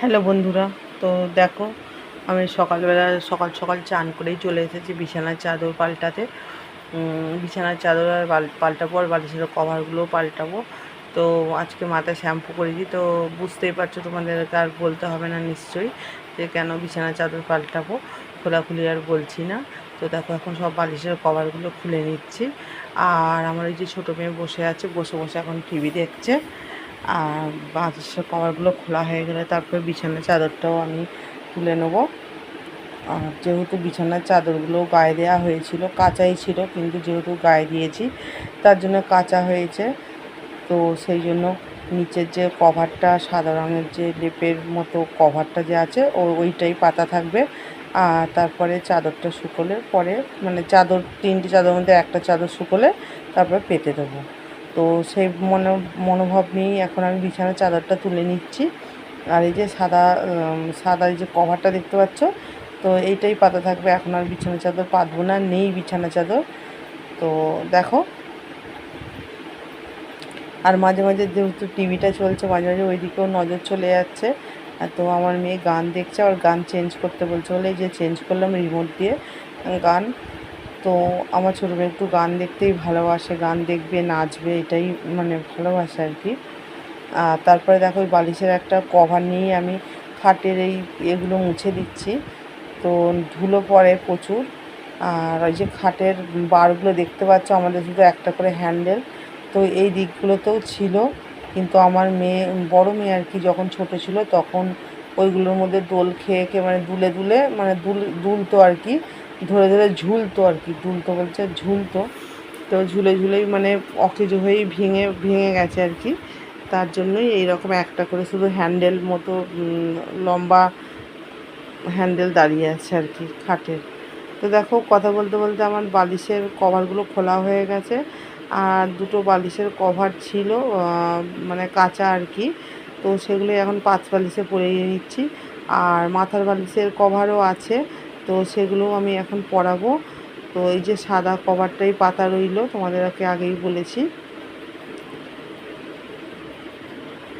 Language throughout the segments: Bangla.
হ্যালো বন্ধুরা, তো দেখো, আমি সকালবেলা সকাল সকাল চান করেই চলে এসেছি বিছানার চাদর পাল্টাতে। বিছানার চাদর আর পাল্টাবো আর বালিশের কভারগুলোও পাল্টাবো। তো আজকে মাথায় শ্যাম্পু করেছি, তো বুঝতেই পারছ তোমাদেরকে আর বলতে হবে না নিশ্চয়ই যে কেন বিছানার চাদর পাল্টাবো, খোলাখুলি আর বলছি না। তো দেখো, এখন সব বালিশের কভারগুলো খুলে নিচ্ছি। আর আমার এই যে ছোটো মেয়ে বসে আছে, বসে বসে এখন টিভি দেখছে। আর বালিশের কভারগুলো খোলা হয়ে গেলে তারপরে বিছানার চাদরটাও আমি তুলে নেব। আর যেহেতু বিছানার চাদরগুলো গায়ে দেওয়া হয়েছিল, কাঁচাই ছিল, কিন্তু যেহেতু গায়ে দিয়েছি, তার জন্য কাঁচা হয়েছে। তো সেই জন্য নিচের যে কভারটা, সাদা রঙের যে লেপের মতো কভারটা যে আছে, ও ওইটাই পাতা থাকবে। আর তারপরে চাদরটা শুকোলে পরে মানে চাদর, তিনটে চাদর মধ্যে একটা চাদর শুকোলে তারপরে পেতে দেবো। তো সেই মনো, মনোভাব নিয়েই এখন আমি বিছানার চাদরটা তুলে নিচ্ছি। আর এই যে সাদা সাদা এই যে কভারটা দেখতে পাচ্ছ? তো এইটাই পাতা থাকবে। এখন আর বিছানা চাদর পাতবো না, নেই বিছানা চাদর। তো দেখো। আর মাঝে মাঝে যেহেতু টিভিটা চলছে, মাঝে মাঝে ওইদিকেও নজর চলে যাচ্ছে। তো আমার মেয়ে গান দেখছে আর গান চেঞ্জ করতে বলছে বলে যে চেঞ্জ করলাম রিমোট দিয়ে। গান তো আমার ছোটো মেয়ে একটু গান দেখতেই ভালোবাসে, গান দেখবে, নাচবে, এটাই মানে ভালোবাসে আর কি। তারপরে দেখো ওই বালিশের একটা কভার নিয়ে আমি খাটের এই এগুলো মুছে দিচ্ছি। তো ধুলো পড়ে প্রচুর। আর ওই যে খাটের বারগুলো দেখতে পাচ্ছ, আমাদের শুধু একটা করে হ্যান্ডেল। তো এই দিকগুলোতেও ছিল। কিন্তু আমার মেয়ে, বড় মেয়ে আর কি যখন ছোট ছিল, তখন ওইগুলোর মধ্যে দোল খেয়ে খেয়ে মানে দুলে দুলে মানে দুল, দুলতো আর কি। ধরে ধরে ঝুলতো আর কি দুলতো বলছে, ঝুলতো। তো ঝুলে ঝুলেই মানে অকেজো হয়েই ভেঙে ভেঙে গেছে আর কি। তার জন্যই এইরকম একটা করে শুধু হ্যান্ডেল মতো লম্বা হ্যান্ডেল দাঁড়িয়ে আছে আর কি খাটের। তো দেখো, কথা বলতে বলতে আমার বালিশের কভারগুলো খোলা হয়ে গেছে। আর দুটো বালিশের কভার ছিল মানে কাঁচা আর কি। তো সেগুলো এখন পাঁচ বালিশে পরিয়ে নিচ্ছি। আর মাথার বালিশের কভারও আছে। তো সেগুলো আমি এখন পরাবো। তো এই যে সাদা কভারটাই পাতা রইল, তোমাদেরকে আগেই বলেছি।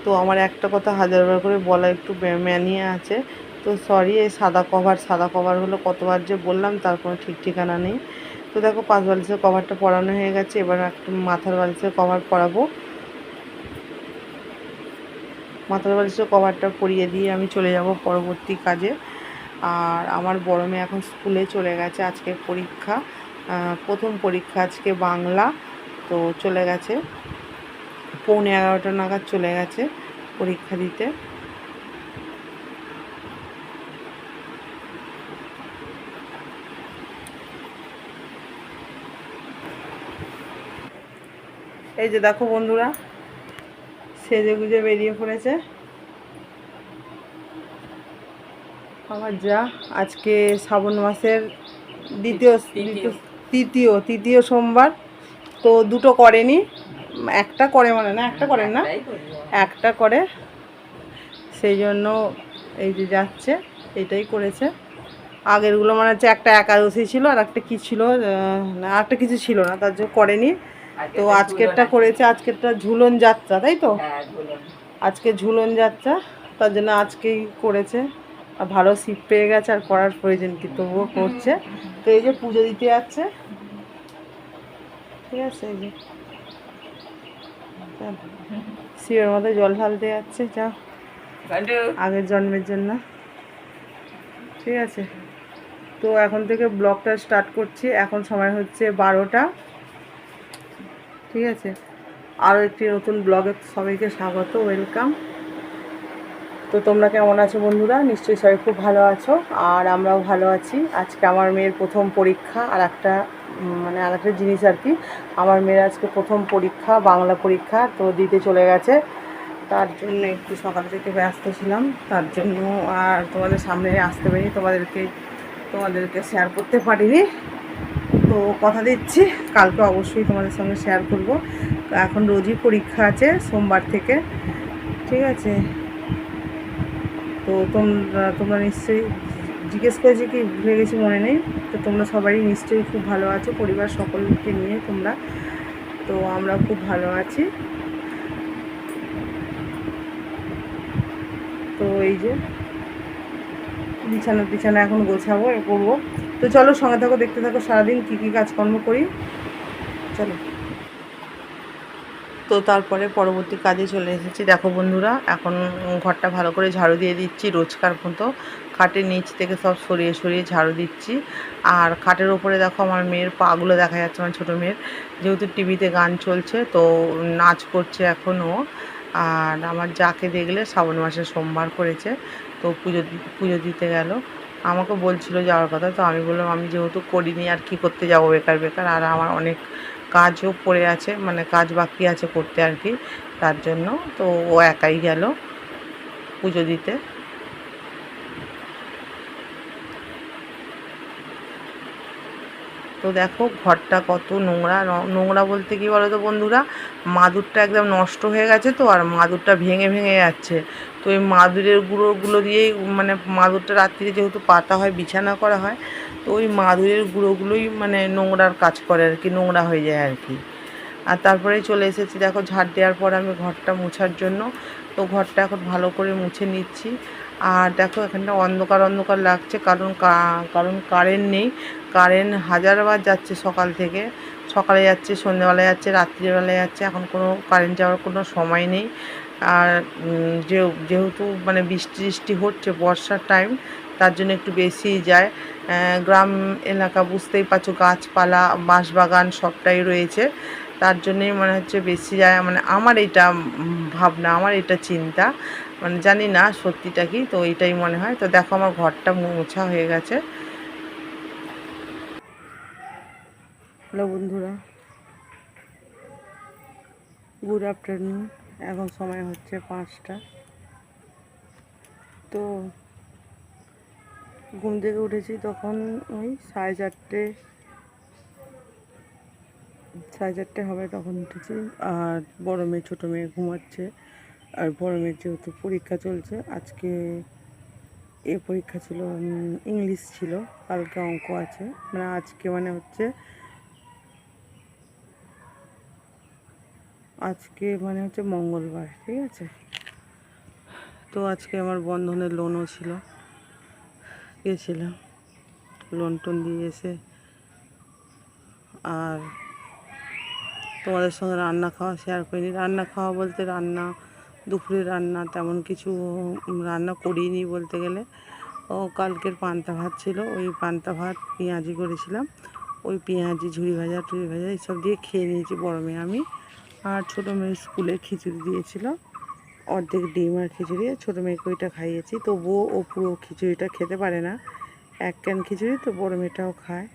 তো আমার একটা কথা হাজারবার করে বলা একটু ম্যানিয়ে আছে। তো সরি এই সাদা কভার সাদা কভার হলো কতবার যে বললাম, তার কোনো ঠিক ঠিকানা নেই। তো দেখো, পাঁচ বালিশের কভারটা পরানো হয়ে গেছে, এবার একটা মাথার বালিশের কভার পরাবো। মাথার বালিশের কভারটা পরিয়ে দিয়ে আমি চলে যাব পরবর্তী কাজে। আর আমার বড় মেয়ে এখন স্কুলে চলে গেছে আজকে পরীক্ষা। প্রথম পরীক্ষা আজকে বাংলা, তো চলে গেছে। পৌনে এগারোটা নাগাদ চলে গেছে পরীক্ষা দিতে। এই যে দেখো বন্ধুরা সেজে গুজে বেরিয়ে পড়েছে। আমার যা আজকে শ্রাবণ মাসের দ্বিতীয় তৃতীয়। তৃতীয় সোমবার তো দুটো করেনি। একটা করে মানে না একটা করেন না একটা করে। সেই জন্য এই যে যাচ্ছে এটাই করেছে। আগেরগুলো মানে হচ্ছে একটা একাদশী ছিল আর একটা কী ছিল না আর একটা কিছু ছিল না তার জন্য করেনি। তো আজকেরটা করেছে আজকেরটা ঝুলন যাত্রা তাই তো? আজকে ঝুলন যাত্রা তার জন্য আজকেই করেছে। ভালো সিট পেয়ে গেছে আর করার প্রয়োজন কি তবুও করছে। তো এই যে পুজো দিতে যাচ্ছে। ঠিক আছে এই যে। শিবের মধ্যে জল ঢালতে যাচ্ছে যা। আগের জন্মের জন্য। ঠিক আছে। তো এখন থেকে ব্লগটা স্টার্ট করছি। এখন সময় হচ্ছে বারোটা। ঠিক আছে। আরও একটি নতুন ব্লগে সবাইকে স্বাগত ওয়েলকাম তো তোমরা কেমন আছো বন্ধুরা? নিশ্চয়ই সবাই খুব ভালো আছো। আর আমরাও ভালো আছি। আজকে আমার মেয়ের প্রথম পরীক্ষা আর একটা মানে আর একটা জিনিস আর কি। আমার মেয়ের আজকে প্রথম পরীক্ষা, বাংলা পরীক্ষা, তো দিতে চলে গেছে। তার জন্য একটু সকাল থেকে ব্যস্ত ছিলাম। তার জন্য আর তোমাদের সামনে আসতে পারিনি। তোমাদেরকে তোমাদেরকে শেয়ার করতে পারিনি। তো কথা দিচ্ছি। কালকে অবশ্যই তোমাদের সঙ্গে শেয়ার করব। এখন রোজই পরীক্ষা আছে, সোমবার থেকে। ঠিক আছে? তো তোমরা তোমরা নিশ্চয়ই জিজ্ঞেস করেছি কি ভুলে গেছি মনে নেই। তো তোমরা সবাই নিশ্চয়ই খুব ভালো আছো, পরিবার সকলকে নিয়ে তোমরা। তো আমরা খুব ভালো আছি। তো এই যে বিছানা বিছানা এখন গোছাবো করব। তো চলো সঙ্গে থাকো, দেখতে থাকো, সারাদিন কী কী কাজকর্ম করি। চলো। তো তারপরে পরবর্তী কাজে চলে এসেছি। দেখো বন্ধুরা, এখন ঘরটা ভালো করে ঝাড়ু দিয়ে দিচ্ছি রোজকার মতো। খাটের নিচ থেকে সব সরিয়ে সরিয়ে ঝাড়ু দিচ্ছি। আর খাটের ওপরে দেখো আমার মেয়ের পাগুলো দেখা যাচ্ছে, আমার ছোটো মেয়ের। যেহেতু টিভিতে গান চলছে, তো নাচ করছে এখনও আর আমার যাকে দেখলে শ্রাবণ মাসে সোমবার করেছে, তো পুজো পুজো দিতে গেল। আমাকে বলছিল যাওয়ার কথা, তো আমি বললাম, আমি যেহেতু করিনি, আর কি করতে যাব বেকার বেকার? আর আমার অনেক কাজও পড়ে আছে মানে কাজ বাকি আছে করতে আর কি, তার জন্য। তো ও একাই গেল পুজো দিতে। তো দেখো ঘরটা কত নোংরা নোংরা বলতে কি বলো তো বন্ধুরা? মাদুরটা একদম নষ্ট হয়ে গেছে তো, আর মাদুরটা ভেঙে ভেঙে যাচ্ছে। তো এই মাদুরের গুঁড়োগুলো দিয়েই মানে মাদুরটা রাত্রিরে যেহেতু পাতা হয়, বিছানা করা হয়, তো ওই মাদুরের গুঁড়োগুলোই মানে নোংরার কাজ করে আর কি, নোংরা হয়ে যায় আর কি। আর তারপরে চলে এসেছি, দেখো ঝাড় দেওয়ার পর আমি ঘরটা মোছার জন্য। তো ঘরটা এখন ভালো করে মুছে নিচ্ছি। আর দেখো এখানটা অন্ধকার অন্ধকার লাগছে, কারণ কারণ কারেন্ট নেই। কারেন্ট হাজারবার যাচ্ছে সকাল থেকে। সকালে যাচ্ছে, সন্ধ্যেবেলা যাচ্ছে রাত্রিবেলায় যাচ্ছে, এখন কোনো কারেন্ট যাওয়ার কোনো সময় নেই। আর যে, যেহেতু মানে বৃষ্টি বৃষ্টি হচ্ছে বর্ষার টাইম তার জন্য একটু বেশিই যায়। গ্রাম এলাকা বুঝতেই পারছ, গাছপালা, বাঁশবাগান সবটাই রয়েছে। তার জন্যই মনে হচ্ছে বেশি যায়। মানে আমার এটা ভাবনা, আমার এটা চিন্তা। মানে জানি না সত্যিটা কি, তো এইটাই মনে হয়। তো দেখো আমার ঘরটা মোছা হয়ে গেছে। হ্যালো বন্ধুরা। গুড আফটারনুন এখন সময় হচ্ছে পাঁচটা। তো ঘুম থেকে উঠেছি তখন ওই সাড়ে চারটে সাড়ে চারটে হবে তখন উঠেছি। আর বড় মেয়ে, ছোটো মেয়ে ঘুমাচ্ছে। আর বড় যেহেতু পরীক্ষা চলছে, আজকে এ পরীক্ষা ছিল ইংলিশ ছিল, কালকে অঙ্ক আছে। মানে আজকে মানে হচ্ছে আজকে মানে হচ্ছে মঙ্গলবার, ঠিক আছে? তো আজকে আমার বন্ধনের লোনও ছিল, গেছিলাম। লোন টোন দিয়ে এসে আর তোমাদের সঙ্গে রান্না খাওয়া শেয়ার করিনি। রান্না খাওয়া বলতে রান্না দুপুরে রান্না তেমন কিছু রান্না করিনি বলতে গেলে। ও কালকের পান্তা ভাত ছিল, ওই পান্তা ভাত পেঁয়াজি করেছিলাম। ওই পেঁয়াজি ঝুড়ি ভাজা টুড়ি ভাজা এইসব দিয়ে খেয়ে নিয়েছি বড় মেয়ে আমি। আর ছোটো মেয়ে স্কুলে খিচুড়ি দিয়েছিল, অর্ধেক ডিম আর খিচুড়ি। ছোটো মেয়েকে ওইটা খাইয়েছি, তবুও ও পুরো খিচুড়িটা খেতে পারে না। এক ক্যান খিচুড়ি তো বড় মেয়েটাও খায়।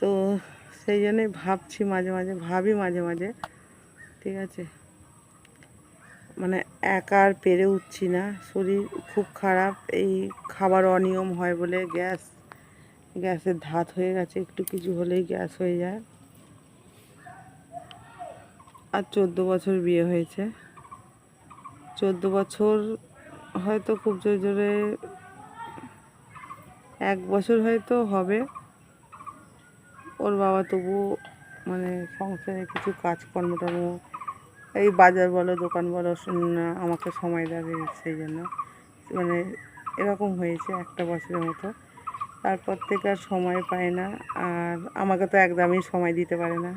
তো সেই জন্যই ভাবছি মাঝে মাঝে, ভাবি মাঝে মাঝে, ঠিক আছে। মানে একা আর পেরে উঠছি না। শরীর খুব খারাপ। এই খাবার অনিয়ম হয় বলে গ্যাস, গ্যাসের ধাত হয়ে গেছে। একটু কিছু হলেই গ্যাস হয়ে যায়। আর চোদ্দ বছর বিয়ে হয়েছে। চোদ্দ বছর হয়তো খুব জোরে জোরে, এক বছর হয়তো হবে। ওর বাবা তবু মানে সংসারে কিছু কাজকর্ম টর্ম এই বাজার বলো, দোকান বলো আমাকে সময় দেবে সেই জন্য। মানে এরকম হয়েছে একটা বছরের মতো। তারপর থেকে আর সময় পায় না, আর আমাকে তো একদমই সময় দিতে পারে না।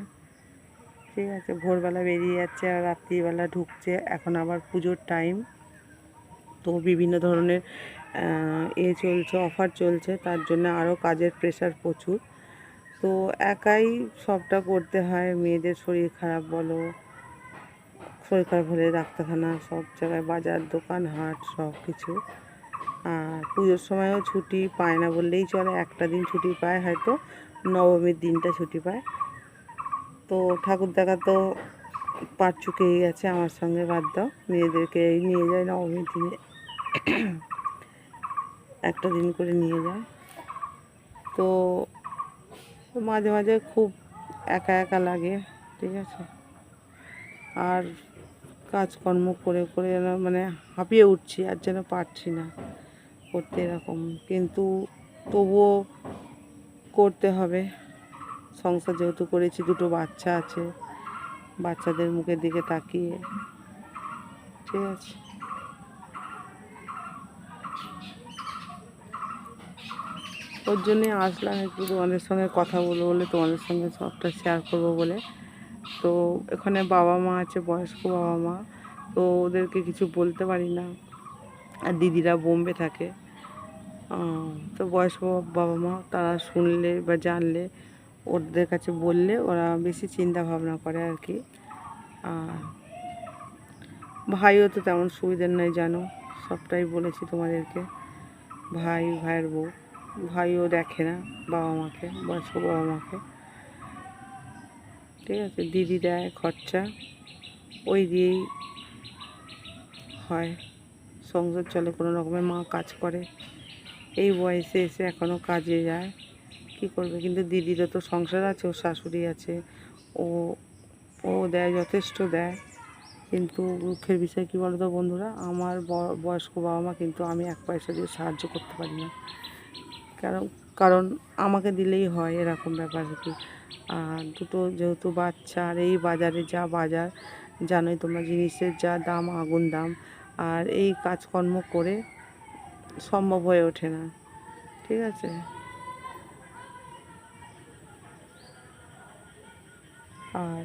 ঠিক আছে, ভোরবেলা বেরিয়ে যাচ্ছে আর রাত্রিবেলা ঢুকছে। এখন আবার পুজোর টাইম তো বিভিন্ন ধরনের এ চলছে অফার চলছে, তার জন্য আরও কাজের প্রেশার প্রচুর। তো একাই সবটা করতে হয়, মেয়েদের শরীর খারাপ বলো খারাপ হলে ডাক্তারখানা, সব জায়গায় বাজার, দোকান, হাট, সব কিছু। আর পুজোর সময়ও ছুটি পায় না বললেই চলে, একটা দিন ছুটি পায়, হয়তো নবমীর দিনটা ছুটি পায়। তো ঠাকুর দেখা তো পাট চুকেই গেছে, আমার সঙ্গে বাদ দাও, মেয়েদেরকে এই নিয়ে যায় নবমীর দিনে। একটা দিন করে নিয়ে যায়। তো মাঝে মাঝে খুব একা একা লাগে, ঠিক আছে? আর কাজকর্ম করে করে যেন মানে হাঁপিয়ে উঠছি, আর যেন পারছি না করতে এরকম। কিন্তু তবুও করতে হবে। সংসার যেহেতু করেছি, দুটো বাচ্চা আছে, বাচ্চাদের মুখের দিকে তাকিয়ে। ঠিক আছে। ওর জন্যে আসলাম একটু তোমাদের সঙ্গে কথা বলব বলে, তোমাদের সঙ্গে সবটা শেয়ার করব বলে। তো এখানে বাবা মা আছে, বয়স্ক বাবা মা, তো ওদেরকে কিছু বলতে পারি না। আর দিদিরা বোম্বে থাকে। তো বয়স্ক বাবা মা, তারা শুনলে বা জানলে, ওদের কাছে বললে ওরা বেশি চিন্তা ভাবনা করে আর কি। আর ভাইও তো তেমন সুবিধার নয় জানো? সবটাই বলেছি তোমাদেরকে। ভাই, ভাইয়ের বউ। ভাইও দেখে না বাবা মাকে, বয়স্ক বাবা মাকে। ঠিক আছে, দিদি দেয় খরচা, ওই দিয়েই হয়। সংসার চলে, কোনো রকমের মা কাজ করে। এই বয়সে এসে এখনও কাজে যায়। কি করবে? কিন্তু দিদিরও তো সংসার আছে, ওর শাশুড়ি আছে। ও ও দেয়, যথেষ্ট দেয়। কিন্তু দুঃখের বিষয় কী বলো তো বন্ধুরা? আমার বয়স্ক বাবা মা কিন্তু আমি এক পয়সা দিয়ে সাহায্য করতে পারি না। কারণ কারণ আমাকে দিলেই হয় এরকম ব্যাপার কি। আর দুটো যেহেতু বাচ্চা, আর এই বাজারে যা বাজার, জানোই তোমরা জিনিসের যা দাম, আগুন দাম, আর এই কাজকর্ম করে সম্ভব হয়ে ওঠে না, ঠিক আছে? আর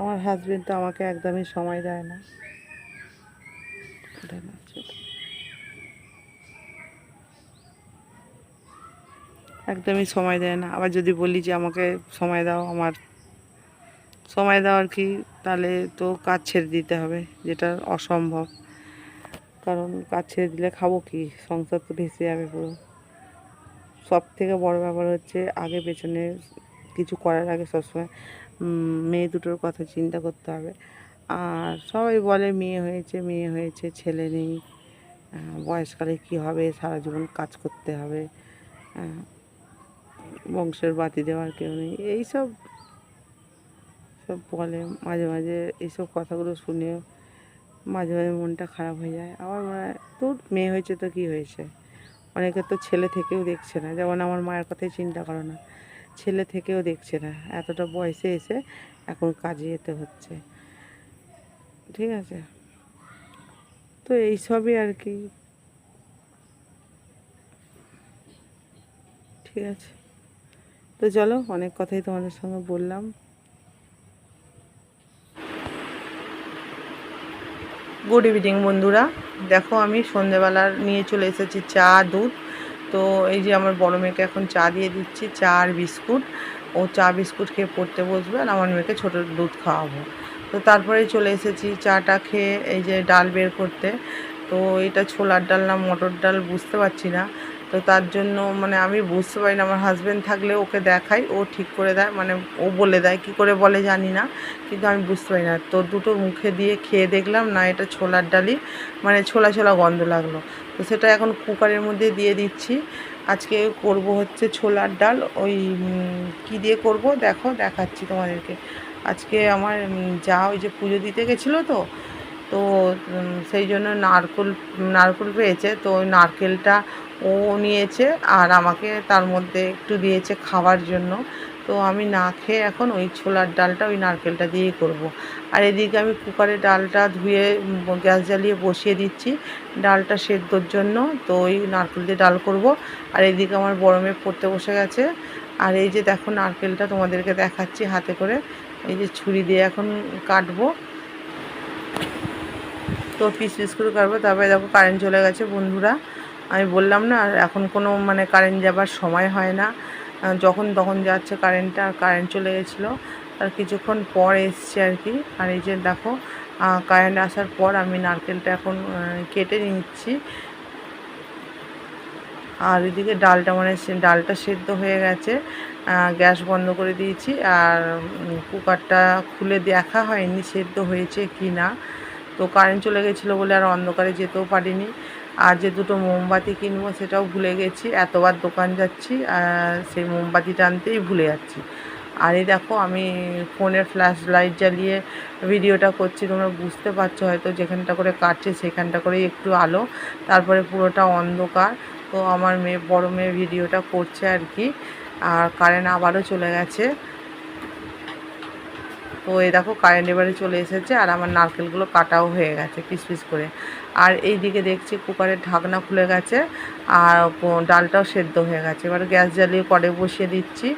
আমার হাজবেন্ড তো আমাকে একদমই সময় দেয় না দেয় না, সেটা। একদমই সময় দেয় না। আবার যদি বলি যে আমাকে সময় দাও, আমার সময় দাও আর কি, তাহলে তো কাজ ছেড়ে দিতে হবে, যেটা অসম্ভব। কারণ কাজ ছেড়ে দিলে খাব কি? সংসার তো ভেসে যাবে পুরো। সব থেকে বড় ব্যাপার হচ্ছে আগে পেছনে কিছু করার আগে সবসময় মেয়ে দুটোর কথা চিন্তা করতে হবে। আর সবাই বলে মেয়ে হয়েছে মেয়ে হয়েছে, ছেলে নেই। বয়সকালে কি হবে? সারা জীবন কাজ করতে হবে। বংশের বাতি দেওয়ার কেউ নেই। এইসব সব বলে, মাঝে মাঝে এইসব কথাগুলো শুনে মাঝে মাঝে মনটা খারাপ হয়ে যায়। আবার মনে হয়, তোর মেয়ে হয়েছে তো কী হয়েছে? অনেকে তো ছেলে থেকেও দেখছে না। যেমন আমার মায়ের কথাই চিন্তা করো না, ছেলে থেকেও দেখছে না। এতটা বয়সে এসে এখন কাজে যেতে হচ্ছে। ঠিক আছে? তো এইসবই আর কি। ঠিক আছে? তো চলো, অনেক কথাই তোমাদের সঙ্গে বললাম। গুড ইভিনিং বন্ধুরা। দেখো, আমি সন্ধেবেলার নিয়ে চলে এসেছি চা, দুধ। তো এই যে আমার বড় মেয়েকে এখন চা দিয়ে দিচ্ছি, চা আর বিস্কুট। ও চা, বিস্কুট খেয়ে পড়তে বসবে আর আমার মেয়েকে ছোটো দুধ খাওয়াবো। তো তারপরে চলে এসেছি চাটা খেয়ে এই যে ডাল বের করতে। তো এটা ছোলার ডাল না, মটর ডাল বুঝতে পারছি না। তো তার জন্য মানে আমি বুঝতে পারি না, আমার হাজব্যান্ড থাকলে ওকে দেখাই, ও ঠিক করে দেয় মানে ও বলে দেয়, কি করে বলে জানি না, কিন্তু আমি বুঝতে পারি না। তো দুটো মুখে দিয়ে খেয়ে দেখলাম, না এটা ছোলার ডালই মানে ছোলা ছোলা গন্ধ লাগল। তো সেটা এখন কুকারের মধ্যে দিয়ে দিচ্ছি। আজকে করব হচ্ছে ছোলার ডাল, ওই কি দিয়ে করব দেখো, দেখাচ্ছি তোমাদেরকে। আজকে আমার যা ওই যে পুজো দিতে গেছিল তো তো সেই জন্য নারকোল নারকোল পেয়েছে, তো ওই নারকেলটা ও নিয়েছে আর আমাকে তার মধ্যে একটু দিয়েছে খাওয়ার জন্য। তো আমি না খেয়ে এখন ওই ছোলার ডালটা ওই নারকেলটা দিয়েই করব। আর এদিকে আমি কুকারে ডালটা ধুয়ে গ্যাস জ্বালিয়ে বসিয়ে দিচ্ছি ডালটা সেদ্ধর জন্য। তো ওই নারকেল দিয়ে ডাল করব। আর এদিকে আমার বড় মেয়ে পড়তে বসে গেছে। আর এই যে দেখো নারকেলটা তোমাদেরকে দেখাচ্ছি হাতে করে। এই যে ছুরি দিয়ে এখন কাটবো। তো পিস পিস করে কাটবো। তারপরে দেখো কারেন্ট চলে গেছে বন্ধুরা। আমি বললাম না, আর এখন কোনো মানে কারেন্ট যাবার সময় হয় না। যখন তখন যাচ্ছে কারেন্টটা কারেন্ট চলে গেছিল। আর কিছুক্ষণ পর এসছে আর কি। আর এই যে দেখো কারেন্ট আসার পর আমি নারকেলটা এখন কেটে নিচ্ছি। আর এদিকে ডালটা মানে ডালটা সেদ্ধ হয়ে গেছে। গ্যাস বন্ধ করে দিয়েছি। আর কুকারটা খুলে দেখা হয়নি সেদ্ধ হয়েছে কি না তো কারেন্ট চলে গেছিল বলে আর অন্ধকারে যেতেও পারিনি। আর যে দুটো মোমবাতি কিনবো সেটাও ভুলে গেছি, এতবার দোকান যাচ্ছি সেই মোমবাতিটা আনতেই ভুলে যাচ্ছি। আর এই দেখো, আমি ফোনের ফ্ল্যাশ লাইট জ্বালিয়ে ভিডিওটা করছি, তোমরা বুঝতে পারছ হয়তো যেখানটা করে কাটছে সেখানটা করেই একটু আলো, তারপরে পুরোটা অন্ধকার। তো আমার মেয়ে, বড় মেয়ে ভিডিওটা করছে আর কি, আর কারেন্ট আবারও চলে গেছে। তো এই দেখো কারেন্ট এবারে চলে এসেছে আর আমার নারকেলগুলো কাটাও হয়ে গেছে পিস পিস করে। আর এই দিকে দেখছি কুকারের ঢাকনা খুলে গেছে আর ডালটাও সেদ্ধ হয়ে গেছে। এবার গ্যাস জ্বালিয়ে কড়ে বসিয়ে দিচ্ছি।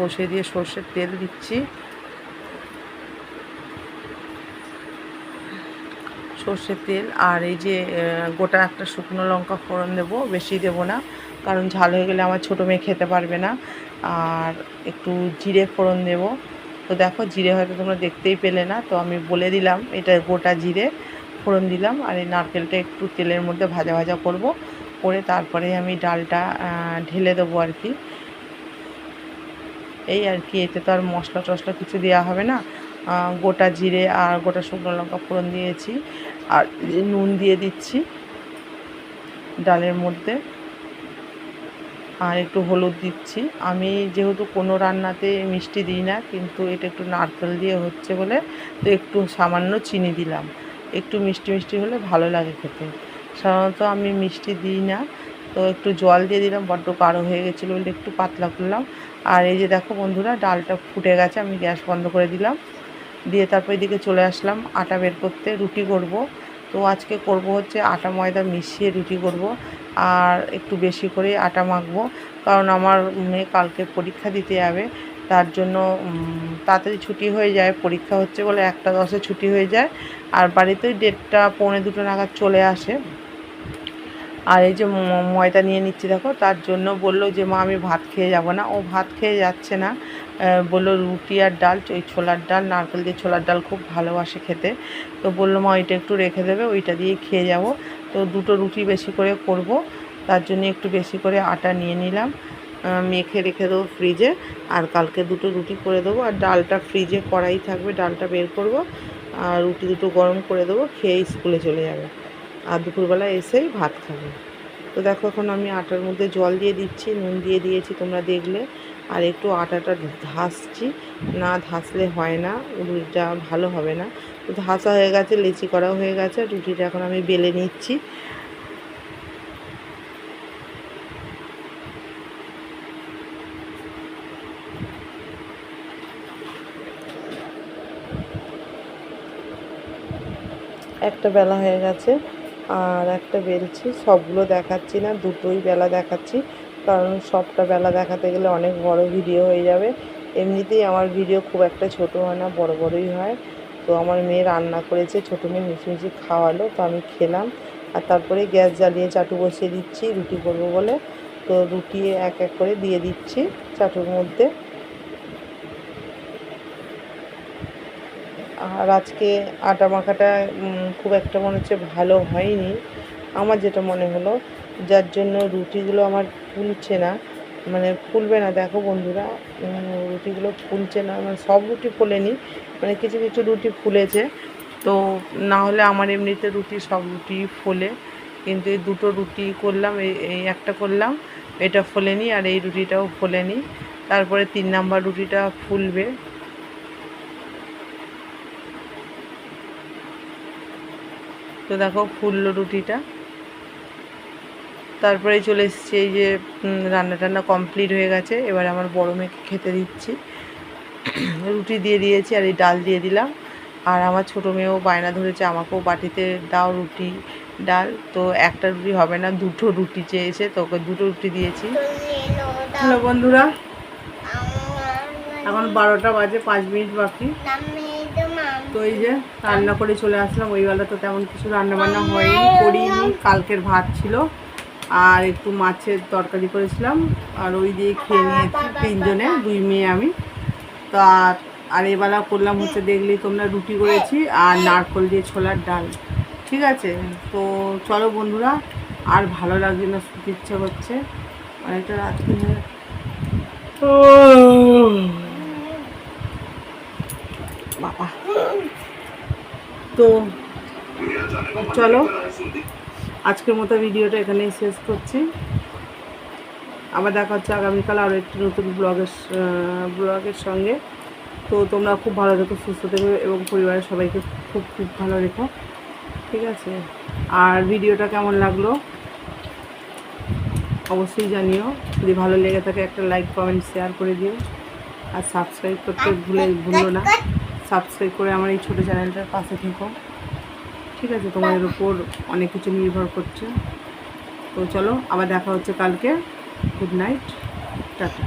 বসিয়ে দিয়ে সর্ষের তেল দিচ্ছি। সর্ষের তেল আর এই যে গোটা একটা শুকনো লঙ্কা ফোড়ন দেবো, বেশি দেবো না, কারণ ঝাল হয়ে গেলে আমার ছোটো মেয়ে খেতে পারবে না। আর একটু জিরে ফোড়ন দেবো। তো দেখো, জিরে হয়তো তোমরা দেখতেই পেলে না, তো আমি বলে দিলাম, এটা গোটা জিরে ফোড়ন দিলাম, আর এই নারকেলটা একটু তেলের মধ্যে ভাজা ভাজা করব, করে তারপরে আমি ডালটা ঢেলে দেবো আর কি। এই আর কি, এতে তো আর মশলা টশলা কিছু দেওয়া হবে না। গোটা জিরে আর গোটা শুকনো লঙ্কা ফোড়ন দিয়েছি, আর নুন দিয়ে দিচ্ছি ডালের মধ্যে। আর একটু হলুদ দিচ্ছি। আমি যেহেতু কোনো রান্নাতে মিষ্টি দিই না, কিন্তু এটা একটু নারকেল দিয়ে হচ্ছে বলে তো একটু সামান্য চিনি দিলাম। একটু মিষ্টি মিষ্টি হলে ভালো লাগে খেতে। সাধারণত আমি মিষ্টি দিই না, তো একটু জল দিয়ে দিলাম, বড্ড গাঢ় হয়ে গেছিল বলে একটু পাতলা করলাম। আর এই যে দেখো বন্ধুরা, ডালটা ফুটে গেছে, আমি গ্যাস বন্ধ করে দিলাম। দিয়ে তারপর এদিকে চলে আসলাম, আটা বের করতে, রুটি করব। তো আজকে করব হচ্ছে আটা ময়দা মিশিয়ে রুটি করব আর একটু বেশি করে আটা মাখবো। কারণ আমার মেয়ে কালকে পরীক্ষা দিতে যাবে, তার জন্য তাড়াতাড়ি ছুটি হয়ে যায়। পরীক্ষা হচ্ছে বলে একটা দশে ছুটি হয়ে যায়। আর বাড়িতেই দেড়টা, পৌনে দুটো নাগাদ চলে আসে। আর এই যে ময়দা নিয়ে নিচ্ছি দেখো, তার জন্য বলল যে, মা, আমি ভাত খেয়ে যাব না। ও ভাত খেয়ে যাচ্ছে না। বলল রুটি আর ডাল, ওই ছোলার ডাল, নারকেল দিয়ে ছোলার ডাল খুব ভালোবাসে খেতে। তো বলল, মা, ওইটা একটু রেখে দেবে, ওইটা দিয়ে খেয়ে যাব। তো দুটো রুটি বেশি করে করব, তার জন্য একটু বেশি করে আটা নিয়ে নিলাম মেখে রেখে দেবো ফ্রিজে, আর কালকে দুটো রুটি করে দেবো, আর ডালটা ফ্রিজে কড়াই থাকবে, ডালটা বের করব, আর রুটি দুটো গরম করে দেবো খেয়ে স্কুলে চলে যাবে, আর দুপুরবেলা এসেই ভাত খাবে। তো দেখো, এখন আমি আটার মধ্যে জল দিয়ে দিচ্ছি, নুন দিয়ে দিয়েছি, তোমরা দেখলে। আর একটু আটাটা ধাসছি। না ধাসলে হয় না, রুটিটা ভালো হবে না। তো ধাসা হয়ে গেছে, লেচি করা হয়ে গেছে রুটিটা এখন আমি বেলে নিচ্ছি। একটা বেলা হয়ে গেছে, আর একটা বেলছি, সবগুলো দেখাচ্ছি না, দুটোই বেলা দেখাচ্ছি। কারণ সবটা বেলা দেখাতে গেলে অনেক বড় ভিডিও হয়ে যাবে। এমনিতেই আমার ভিডিও খুব একটা ছোট হয় না, বড় বড়ই হয়। তো আমার মেয়ে রান্না করেছে ছোটো মেয়ে মিশিমিশি খাওয়ালো, তো আমি খেলাম। আর তারপরে গ্যাস জ্বালিয়ে চাটু বসিয়ে দিচ্ছি, রুটি করব বলে। তো রুটি এক এক করে দিয়ে দিচ্ছি চাটুর মধ্যে। আর আজকে আটা মাখাটা খুব একটা মনে হচ্ছে ভালো হয়নি। আমার যেটা মনে হলো যার জন্য রুটিগুলো আমার ফুলছে না। মানে ফুলবে না, দেখো বন্ধুরা রুটিগুলো ফুলছে না মানে সব রুটি ফোলেনি মানে কিছু কিছু রুটি ফুলেছে। তো না হলে আমার এমনিতে রুটি, সব রুটি ফোলে, কিন্তু এই দুটো রুটি করলাম এই একটা করলাম, এটা ফোলেনি আর এই রুটিটাও ফোলেনি। তারপরে তিন নাম্বার রুটিটা ফুলবে। তো দেখো, ফুললো রুটিটা। তারপরে চলে এসেছি এই যে রান্না টান্না কমপ্লিট হয়ে গেছে। এবার আমার বড় মেয়েকে খেতে দিচ্ছি। রুটি দিয়ে দিয়েছি আর এই ডাল দিয়ে দিলাম। আর আমার ছোটো মেয়েও বায়না ধরেছে, আমাকেও বাটিতে দাও রুটি, ডাল। তো একটা রুটি হবে না, দুটো রুটি চেয়েছে, তো ওকে দুটো রুটি দিয়েছি। হ্যালো বন্ধুরা, এখন বারোটা বাজে, পাঁচ মিনিট বাকি। তো এই যে রান্না করে চলে আসলাম, ওই বেলা তো তেমন কিছু রান্না বান্না হয়নি, করিনি, কালকের ভাত ছিল। আর একটু মাছের তরকারি করেছিলাম, আর ওই দিয়ে খেয়ে নিয়েছি তিনজনে, দুই মেয়ে আমি। তো আর এবেলা করলাম হচ্ছে দেখলেই তোমরা রুটি করেছি আর নারকল দিয়ে ছোলার ডাল। ঠিক আছে? তো চলো বন্ধুরা, আর ভালো লাগছে না, শুতে ইচ্ছে করছে। অনেকটা ও বাবা। তো চলো। আজকের মতো ভিডিওটা এখানেই শেষ করছি। আবার দেখা হচ্ছে আগামীকাল আরও একটি নতুন ব্লগের ব্লগের সঙ্গে। তো তোমরা খুব ভালো থেকো, সুস্থ থেকো এবং পরিবারের সবাইকে খুব খুব ভালো রেখো। ঠিক আছে? আর ভিডিওটা কেমন লাগল? অবশ্যই জানিও। যদি ভালো লেগে থাকে একটা লাইক, কমেন্ট, শেয়ার করে দিও। আর সাবস্ক্রাইব করতে ভুলে ভুলো না। সাবস্ক্রাইব করে আমার এই ছোটো চ্যানেলটার পাশে থেকো। ঠিক আছে, তোমাদের উপর অনেক কিছু নির্ভর করছে। তো চলো, আবার দেখা হচ্ছে কালকে। Good night tata.